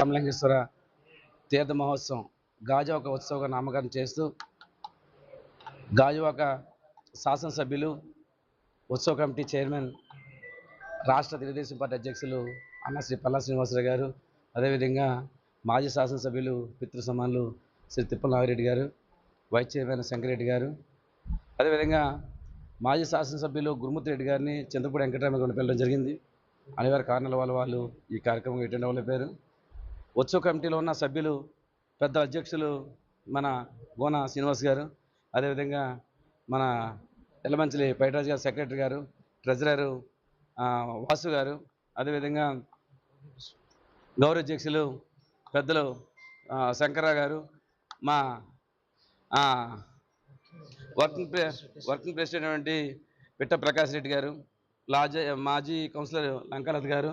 రామలింగేశ్వర తీర్థ మహోత్సవం గాజువాక ఉత్సవంగా నామకరణం చేస్తూ గాజువాక శాసనసభ్యులు ఉత్సవ కమిటీ చైర్మన్ రాష్ట్ర తెలుగుదేశం పార్టీ అధ్యక్షులు అన్న శ్రీ పల్లా శ్రీనివాసరావు గారు అదేవిధంగా మాజీ శాసనసభ్యులు పితృసమానులు శ్రీ తిప్పల నాగిరెడ్డి గారు వైస్ చైర్మన్ శంకరెడ్డి గారు అదేవిధంగా మాజీ శాసనసభ్యులు గురుమూర్తి రెడ్డి గారిని చంద్రపూడి వెంకటరామ గారిని జరిగింది. అనివార్య కారణాల వల్ల వాళ్ళు ఈ కార్యక్రమం అటెండ్ అవ్వలేపారు ఉత్సవ కమిటీలో ఉన్న సభ్యులు పెద్ద అధ్యక్షులు మన గోన శ్రీనివాస్ గారు అదేవిధంగా మన ఎల్లమంచిలి పైటరాజు గారు సెక్రటరీ గారు ట్రెజరరు వాసు గారు అదేవిధంగా గౌరవ అధ్యక్షులు పెద్దలు శంకరా గారు మా వర్కింగ్ ప్రె వర్కింగ్ ప్రెసిడెంట్ వంటి పిట్ట ప్రకాష్ రెడ్డి గారు లాజ మాజీ కౌన్సిలర్ లంకాలత గారు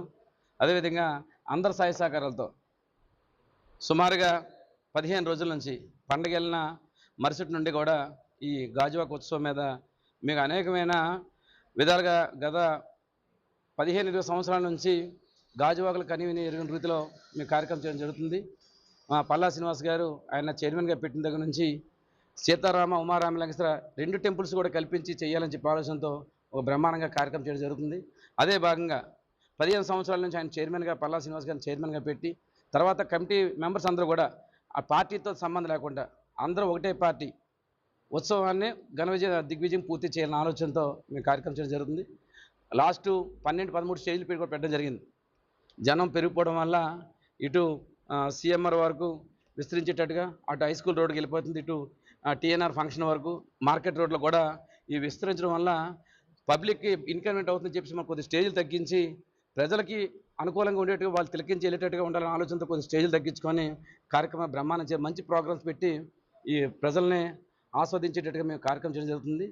అదేవిధంగా అందరి సహాయ సహకారాలతో సుమారుగా పదిహేను రోజుల నుంచి పండగ వెళ్ళిన మరుసటి నుండి కూడా ఈ గాజువాక ఉత్సవం మీద మీకు అనేకమైన విధాలుగా గత పదిహేను ఇరవై సంవత్సరాల నుంచి గాజువాకలు కనివిని ఎరుగిన రీతిలో మీ కార్యక్రమం చేయడం జరుగుతుంది. మా పల్లా శ్రీనివాస్ గారు ఆయన చైర్మన్గా పెట్టిన దగ్గర నుంచి సీతారామ ఉమారామ లంకేశ్వర రెండు టెంపుల్స్ కూడా కల్పించి చేయాలని చెప్పి ఆలోచనతో ఒక బ్రహ్మాండంగా కార్యక్రమం చేయడం జరుగుతుంది. అదే భాగంగా పదిహేను సంవత్సరాల నుంచి ఆయన చైర్మన్గా పల్లా శ్రీనివాస్ గారిని చైర్మన్గా పెట్టి తర్వాత కమిటీ మెంబర్స్ అందరూ కూడా ఆ పార్టీతో సంబంధం లేకుండా అందరూ ఒకటే పార్టీ ఉత్సవాన్ని ఘన విజయ దిగ్విజయం పూర్తి చేయాలన్న ఆలోచనతో మేము కార్యక్రమం చేయడం జరుగుతుంది. లాస్ట్ పన్నెండు పదమూడు స్టేజ్లు పెట్టి కూడా పెట్టడం జరిగింది. జనం పెరిగిపోవడం వల్ల ఇటు సిఎంఆర్ వరకు విస్తరించేటట్టుగా అటు హై స్కూల్ రోడ్కి వెళ్ళిపోతుంది ఇటు టీఎన్ఆర్ ఫంక్షన్ వరకు మార్కెట్ రోడ్లో కూడా ఈ విస్తరించడం వల్ల పబ్లిక్కి ఇన్కన్వీనియంట్ అవుతుందని చెప్పేసి మాకు కొద్ది స్టేజ్లు తగ్గించి ప్రజలకి అనుకూలంగా ఉండేట్టుగా వాళ్ళు తిలకించి వెళ్ళేటట్టుగా ఉండాలనే ఆలోచనతో కొన్ని స్టేజ్లు తగ్గించుకొని కార్యక్రమం బ్రహ్మాండం చే మంచి ప్రోగ్రామ్స్ పెట్టి ఈ ప్రజల్ని ఆస్వాదించేటట్టుగా మేము కార్యక్రమం చేయడం జరుగుతుంది.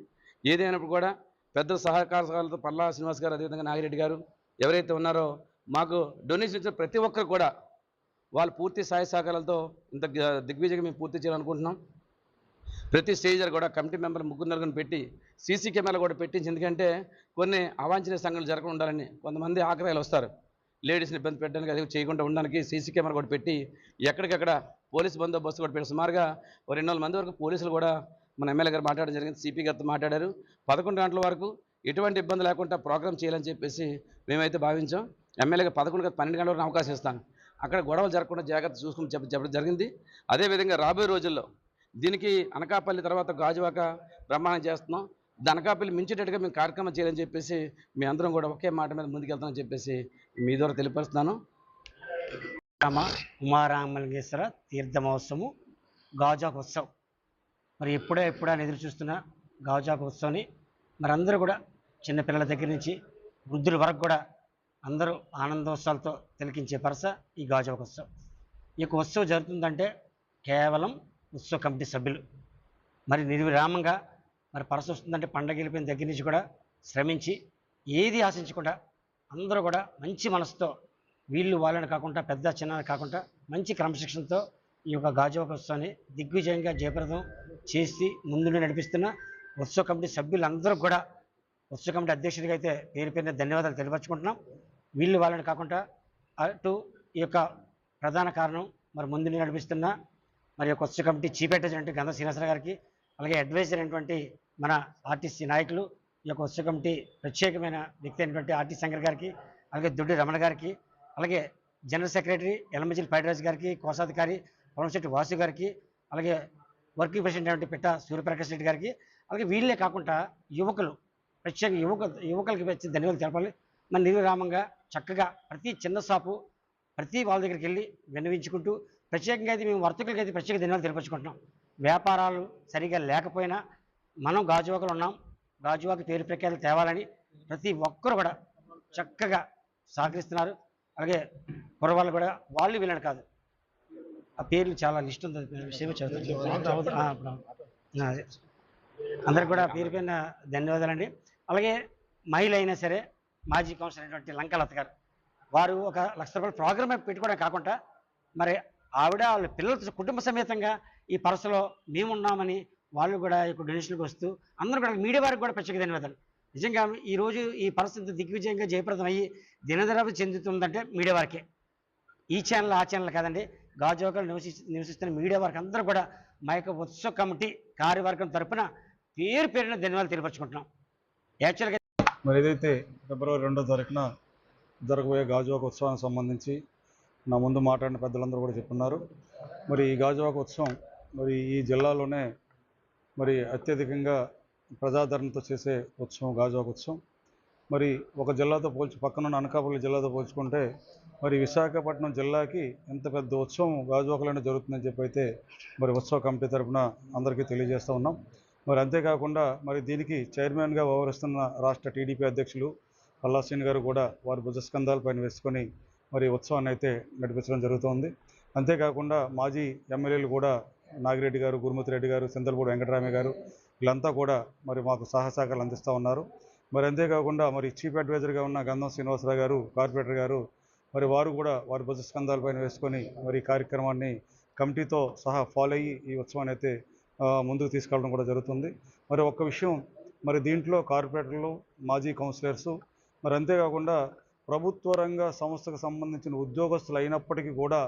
ఏదైనప్పుడు కూడా పెద్ద సహకారాలతో పల్లా శ్రీనివాస్ గారు అదేవిధంగా నాగిరెడ్డి గారు ఎవరైతే ఉన్నారో మాకు డొనేషన్ ఇచ్చిన ప్రతి ఒక్కరు కూడా వాళ్ళు పూర్తి సహాయ సహకారాలతో ఇంత దిగ్విజయంగా మేము పూర్తి చేయాలనుకుంటున్నాం. ప్రతి స్టేజర్ కూడా కమిటీ మెంబర్ ముగ్గురు నలుగురిని పెట్టి సీసీ కెమెరాలు కూడా పెట్టించి ఎందుకంటే కొన్ని అవాంఛనీయ సంఘటనలు జరగకుండా ఉండాలని కొంతమంది ఆగ్రహాలు వస్తారు. లేడీస్ని ఇబ్బంది పెట్టడానికి అది చేయకుండా ఉండడానికి సీసీ కెమెరా కూడా పెట్టి ఎక్కడికక్కడ పోలీస్ బందోబస్తు కూడా పెట్టి సుమారుగా ఒక రెండు వందల మంది వరకు పోలీసులు కూడా మన ఎమ్మెల్యే గారు మాట్లాడడం జరిగింది సిపి గారితో మాట్లాడారు. పదకొండు గంటల వరకు ఎటువంటి ఇబ్బంది లేకుండా ప్రోగ్రామ్ చేయాలని చెప్పేసి మేమైతే భావించాం. ఎమ్మెల్యేగా పదకొండు గంటల పన్నెండు గంటల వరకు అవకాశం ఇస్తాను. అక్కడ గొడవలు జరగకుండా జాగ్రత్త చూసుకుని చెప్ప చెప్పడం జరిగింది. అదేవిధంగా రాబోయే రోజుల్లో దీనికి అనకాపల్లి తర్వాత గాజువాక ప్రమాణం చేస్తున్నాం. ఇది మించేటట్టుగా మేము కార్యక్రమం చేయాలని చెప్పేసి మీ అందరం కూడా ఒకే మాట మీద ముందుకెళ్తామని చెప్పేసి మీ ద్వారా తెలియపరుస్తున్నాను. రామ ఉమారామలింగేశ్వర తీర్థ మహోత్సవము గాజాకు ఉత్సవం మరి ఎప్పుడే ఎప్పుడని ఎదురు చూస్తున్న గాజాకు ఉత్సవాన్ని మరి అందరూ కూడా చిన్నపిల్లల దగ్గర నుంచి వృద్ధుల వరకు కూడా అందరూ ఆనందోత్సవాలతో తిలకించే పరస ఈ గాజాకు ఉత్సవం ఈ యొక్క ఉత్సవం జరుగుతుందంటే కేవలం ఉత్సవ కమిటీ సభ్యులు. మరి నిర్విరామంగా మరి పరస వస్తుందంటే పండగ వెళ్ళిపోయిన దగ్గర నుంచి కూడా శ్రమించి ఏది ఆశించకుండా అందరూ కూడా మంచి మనసుతో వీళ్ళు వాళ్ళని కాకుండా పెద్ద చిన్న కాకుండా మంచి క్రమశిక్షణతో ఈ యొక్క గాజువాక ఉత్సవాన్ని దిగ్విజయంగా జయప్రదం చేసి ముందుండి నడిపిస్తున్న ఉత్సవ కమిటీ సభ్యులందరూ కూడా ఉత్సవ కమిటీ అధ్యక్షుడిగా అయితే పేరు పేరున ధన్యవాదాలు తెలియపరచుకుంటున్నాం. వీళ్ళు వాళ్ళని కాకుండా అటు ఈ యొక్క ప్రధాన కారణం మరి ముందుండి నడిపిస్తున్న మరి యొక్క ఉత్సవ కమిటీ చీఫ్ అడ్వైజర్ అంటే గంధ శ్రీనివాసరావు గారికి అలాగే అడ్వైజర్ అయినటువంటి మన ఆర్టీసీ నాయకులు ఈ యొక్క ఉత్సవ కమిటీ ప్రత్యేకమైన వ్యక్తి అయినటువంటి ఆర్టీ శంకర్ గారికి అలాగే దుడ్డి రమణ గారికి అలాగే జనరల్ సెక్రటరీ ఎలమంచిలి పైడరాజు గారికి కోశాధికారి పొలంశెట్టి వాసు గారికి అలాగే వర్కింగ్ ప్రెసిడెంట్ అయినటువంటి పిట్ట సూర్యప్రకాష్ రెడ్డి గారికి అలాగే వీళ్ళే కాకుండా యువకులు ప్రత్యేక యువక యువకులకి వచ్చి ధన్యవాదాలు తెలపాలి. మన నిర్విరామంగా చక్కగా ప్రతి చిన్న షాపు ప్రతి వాళ్ళ దగ్గరికి వెళ్ళి విన్నవించుకుంటూ ప్రత్యేకంగా అయితే మేము వర్తకులకి అయితే ప్రత్యేక ధన్యవాదాలు తెలిపించుకుంటున్నాం వ్యాపారాలు సరిగా లేకపోయినా మనం గాజువాకలు ఉన్నాం. గాజువాక పేరు ప్రఖ్యాతులు తేవాలని ప్రతి ఒక్కరు కూడా చక్కగా సహకరిస్తున్నారు. అలాగే కుర్రవాళ్ళు కూడా వాళ్ళు వీళ్ళని కాదు. ఆ పేర్లు చాలా లిస్ట్ ఉంది. విషయమే చదువుతాను అదే. అందరికి కూడా పేరు పైన ధన్యవాదాలండి. అలాగే మహిళ అయినా సరే మాజీ కౌన్సిలర్ అయినటువంటి లంకలత గారు వారు ఒక లక్ష రూపాయల ప్రోగ్రామ్ పెట్టుకోవడం కాకుండా మరి ఆవిడ వాళ్ళ పిల్లలతో కుటుంబ సమేతంగా ఈ పరసలో మేమున్నామని వాళ్ళు కూడా ఈ డొనేషన్కి వస్తూ అందరూ కూడా మీడియా వారికి కూడా ప్రత్యేక ధన్యవాదాలు. నిజంగా ఈ రోజు ఈ పరిస్థితి దిగ్విజయంగా జయప్రదం అయ్యి దినదరపు చెందుతుందంటే మీడియా వారికే. ఈ ఛానల్ ఆ ఛానల్ కాదండి. గాజువాకలు నివసి నివసిస్తున్న మీడియా వారికి అందరూ కూడా మా యొక్క ఉత్సవ కమిటీ కార్యవర్గం తరపున పేరు పేరున ధన్యవాదాలు తెలియపరచుకుంటున్నాం. యాక్చువల్గా మరి ఏదైతే ఫిబ్రవరి రెండో తారీఖున జరగబోయే గాజువాక ఉత్సవానికి సంబంధించి నా ముందు మాట్లాడిన పెద్దలందరూ కూడా చెప్పున్నారు. మరి ఈ గాజువాక ఉత్సవం మరి ఈ జిల్లాలోనే మరి అత్యధికంగా ప్రజాదరణతో చేసే ఉత్సవం గాజువాక ఉత్సవం. మరి ఒక జిల్లాతో పోల్చి పక్కనున్న అనకాపల్లి జిల్లాతో పోల్చుకుంటే మరి విశాఖపట్నం జిల్లాకి ఎంత పెద్ద ఉత్సవం గాజువాకలోనే జరుగుతుందని చెప్పి అయితే మరి ఉత్సవ కమిటీ తరపున అందరికీ తెలియజేస్తూ ఉన్నాం. మరి అంతేకాకుండా మరి దీనికి చైర్మన్గా వ్యవహరిస్తున్న రాష్ట్ర టీడీపీ అధ్యక్షులు పల్లాసీని గారు కూడా వారి భుజస్కంధాలపైన వేసుకొని మరి ఉత్సవాన్ని అయితే నడిపించడం జరుగుతోంది. అంతేకాకుండా మాజీ ఎమ్మెల్యేలు కూడా నాగిరెడ్డి గారు గురుమతి రెడ్డి గారు సిందలపూడి వెంకటరామయ్య గారు వీళ్ళంతా కూడా మరి మాకు సహసహకారాలు అందిస్తూ ఉన్నారు. మరి అంతేకాకుండా మరి చీఫ్ అడ్వైజర్గా ఉన్న గంధం శ్రీనివాసరావు గారు కార్పొరేటర్ గారు మరి వారు కూడా వారి భుజస్కంధాలపైన వేసుకొని మరి కార్యక్రమాన్ని కమిటీతో సహా ఫాలో అయ్యి ఈ ఉత్సవాన్ని అయితే ముందుకు తీసుకెళ్ళడం కూడా జరుగుతుంది. మరి ఒక్క విషయం మరి దీంట్లో కార్పొరేటర్లు మాజీ కౌన్సిలర్సు మరి అంతేకాకుండా ప్రభుత్వ రంగ సంస్థకు సంబంధించిన ఉద్యోగస్తులు అయినప్పటికీ కూడా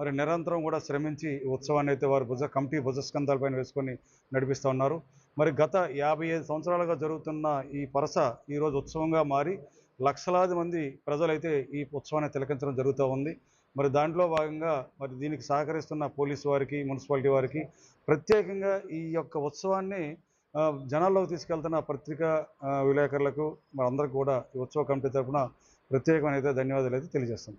మరి నిరంతరం కూడా శ్రమించి ఈ ఉత్సవాన్ని అయితే వారి భుజ కమిటీ భుజస్కంధాలపైన వేసుకొని నడిపిస్తూ ఉన్నారు. మరి గత యాభై ఐదు సంవత్సరాలుగా జరుగుతున్న ఈ పరస ఈరోజు ఉత్సవంగా మారి లక్షలాది మంది ప్రజలైతే ఈ ఉత్సవాన్ని తిలకించడం జరుగుతూ ఉంది. మరి దాంట్లో భాగంగా మరి దీనికి సహకరిస్తున్న పోలీసు వారికి మున్సిపాలిటీ వారికి ప్రత్యేకంగా ఈ యొక్క ఉత్సవాన్ని జనాల్లోకి తీసుకెళ్తున్న పత్రికా విలేకరులకు మరి అందరికీ కూడా ఈ ఉత్సవ కమిటీ తరఫున ప్రత్యేకమైన అయితే ధన్యవాదాలు అయితే తెలియజేస్తాం